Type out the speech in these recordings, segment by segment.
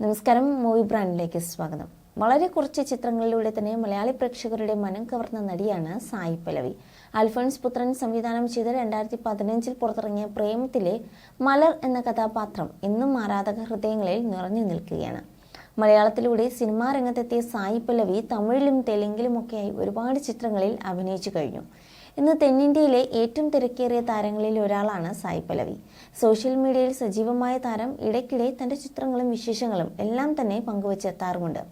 നമസ്കാരം മൂവി ബ്രാൻഡിലേക്ക് സ്വാഗതം. വളരെ കുറച്ച് ചിത്രങ്ങളിലൂടെ തന്നെ മലയാളി പ്രേക്ഷകരുടെ മനം കവർന്ന നടിയാണ് സായി പലവി അൽഫോൻസ് പുത്രൻ സംവിധാനം ചെയ്ത രണ്ടായിരത്തി പതിനഞ്ചിൽ പുറത്തിറങ്ങിയ പ്രേമത്തിലെ മലർ എന്ന കഥാപാത്രം ഇന്നും ആരാധക ഹൃദയങ്ങളിൽ നിറഞ്ഞു നിൽക്കുകയാണ്. മലയാളത്തിലൂടെ സിനിമാ രംഗത്തെത്തിയ സായി പല്ലവി തമിഴിലും തെലുങ്കിലുമൊക്കെയായി ഒരുപാട് ചിത്രങ്ങളിൽ അഭിനയിച്ചു കഴിഞ്ഞു. ഇന്ന് തെന്നിന്ത്യയിലെ ഏറ്റവും തിരക്കേറിയ താരങ്ങളിൽ ഒരാളാണ് സായി പലവി സോഷ്യൽ മീഡിയയിൽ സജീവമായ താരം ഇടയ്ക്കിടെ തന്റെ ചിത്രങ്ങളും വിശേഷങ്ങളും എല്ലാം തന്നെ പങ്കുവച്ചെത്താറുമുണ്ട്.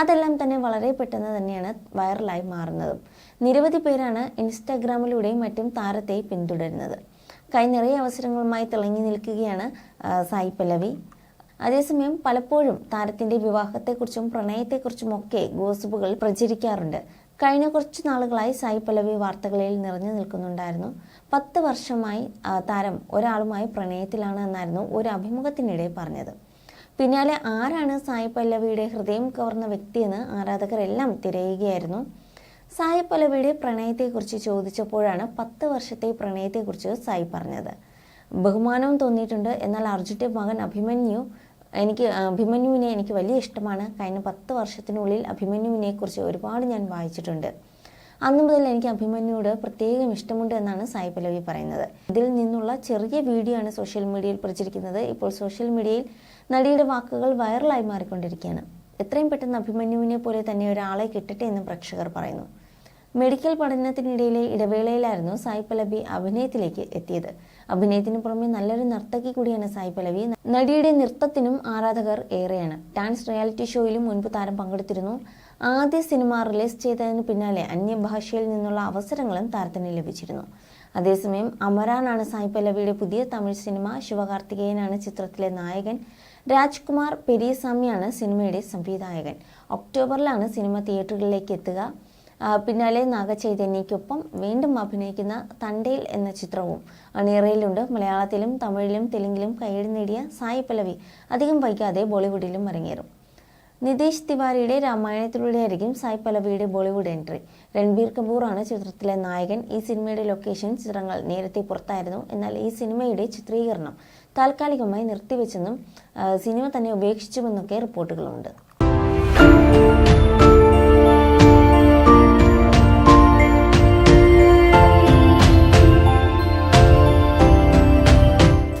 അതെല്ലാം തന്നെ വളരെ പെട്ടെന്ന് തന്നെയാണ് വൈറലായി മാറുന്നതും. നിരവധി പേരാണ് ഇൻസ്റ്റാഗ്രാമിലൂടെയും മറ്റും താരത്തെ പിന്തുടരുന്നത്. കൈ നിറയെ അവസരങ്ങളുമായി തിളങ്ങി നിൽക്കുകയാണ് സായി പല്ലവി. അതേസമയം പലപ്പോഴും താരത്തിന്റെ വിവാഹത്തെക്കുറിച്ചും പ്രണയത്തെക്കുറിച്ചും ഒക്കെ ഗോസിപ്പുകൾ പ്രചരിക്കാറുണ്ട്. കഴിഞ്ഞ കുറച്ച് നാളുകളായി സായി പല്ലവി വാർത്തകളിൽ നിറഞ്ഞു നിൽക്കുന്നുണ്ടായിരുന്നു. പത്ത് വർഷമായി താരം ഒരാളുമായി പ്രണയത്തിലാണ് എന്നായിരുന്നു ഒരു അഭിമുഖത്തിനിടെ പറഞ്ഞത്. പിന്നാലെ ആരാണ് സായി പല്ലവിയുടെ ഹൃദയം കവർന്ന വ്യക്തിയെന്ന് ആരാധകരെല്ലാം തിരയുകയായിരുന്നു. സായി പല്ലവിയുടെ പ്രണയത്തെക്കുറിച്ച് ചോദിച്ചപ്പോഴാണ് പത്ത് വർഷത്തെ പ്രണയത്തെക്കുറിച്ച് സായി പറഞ്ഞത്. ബഹുമാനവും തോന്നിയിട്ടുണ്ട് എന്നാൽ അർജുന്റെ മകൻ അഭിമന്യു എനിക്ക് അഭിമന്യുവിനെ എനിക്ക് വലിയ ഇഷ്ടമാണ്. കഴിഞ്ഞ പത്ത് വർഷത്തിനുള്ളിൽ അഭിമന്യുവിനെക്കുറിച്ച് ഒരുപാട് ഞാൻ വായിച്ചിട്ടുണ്ട്. അന്നു മുതൽ എനിക്ക് അഭിമന്യുവോട് പ്രത്യേകം ഇഷ്ടമുണ്ട് എന്നാണ് സായി പല്ലവി പറയുന്നത്. ഇതിൽ നിന്നുള്ള ചെറിയ വീഡിയോ ആണ് സോഷ്യൽ മീഡിയയിൽ പ്രചരിക്കുന്നത്. ഇപ്പോൾ സോഷ്യൽ മീഡിയയിൽ നടിയുടെ വാക്കുകൾ വൈറലായി മാറിക്കൊണ്ടിരിക്കുകയാണ്. എത്രയും പെട്ടെന്ന് അഭിമന്യുവിനെ പോലെ തന്നെ ഒരാളെ കിട്ടട്ടെ എന്ന് പ്രേക്ഷകർ പറയുന്നു. മെഡിക്കൽ പഠനത്തിനിടയിലെ ഇടവേളയിലായിരുന്നു സായി പലവി അഭിനയത്തിലേക്ക് എത്തിയത്. അഭിനയത്തിന് പുറമെ നല്ലൊരു നർത്തകി കൂടിയാണ് സായി പലവി നടിയുടെ നൃത്തത്തിനും ആരാധകർ ഏറെയാണ്. ഡാൻസ് റിയാലിറ്റി ഷോയിലും മുൻപ് താരം പങ്കെടുത്തിരുന്നു. ആദ്യ സിനിമ റിലീസ് ചെയ്തതിന് പിന്നാലെ അന്യഭാഷയിൽ നിന്നുള്ള അവസരങ്ങളും താരത്തിന് ലഭിച്ചിരുന്നു. അതേസമയം അമരാനാണ് സായി പല്ലവിയുടെ പുതിയ തമിഴ് സിനിമ ശിവകാർത്തികേയനാണ് ചിത്രത്തിലെ നായകൻ. രാജ്കുമാർ പെരിയസ്വാമിയാണ് സിനിമയുടെ സംവിധായകൻ. ഒക്ടോബറിലാണ് സിനിമ തിയേറ്ററുകളിലേക്ക് എത്തുക. പിന്നാലെ നാഗചൈതന്യയ്ക്കൊപ്പം വീണ്ടും അഭിനയിക്കുന്ന തണ്ടേൽ എന്ന ചിത്രവും അണിയറയിലുണ്ട്. മലയാളത്തിലും തമിഴിലും തെലുങ്കിലും കൈയ്യടി നേടിയ സായി പല്ലവി അധികം വൈകാതെ ബോളിവുഡിലും അരങ്ങേറും. നിതീഷ് തിവാരിയുടെ രാമായണത്തിലൂടെയായിരിക്കും സായി പല്ലവിയുടെ ബോളിവുഡ് എൻട്രി. രൺബീർ കപൂറാണ് ചിത്രത്തിലെ നായകൻ. ഈ സിനിമയുടെ ലൊക്കേഷൻ ചിത്രങ്ങൾ നേരത്തെ പുറത്തായിരുന്നു. എന്നാൽ ഈ സിനിമയുടെ ചിത്രീകരണം താൽക്കാലികമായി നിർത്തിവെച്ചെന്നും സിനിമ തന്നെ ഉപേക്ഷിച്ചുവെന്നൊക്കെ റിപ്പോർട്ടുകളുണ്ട്.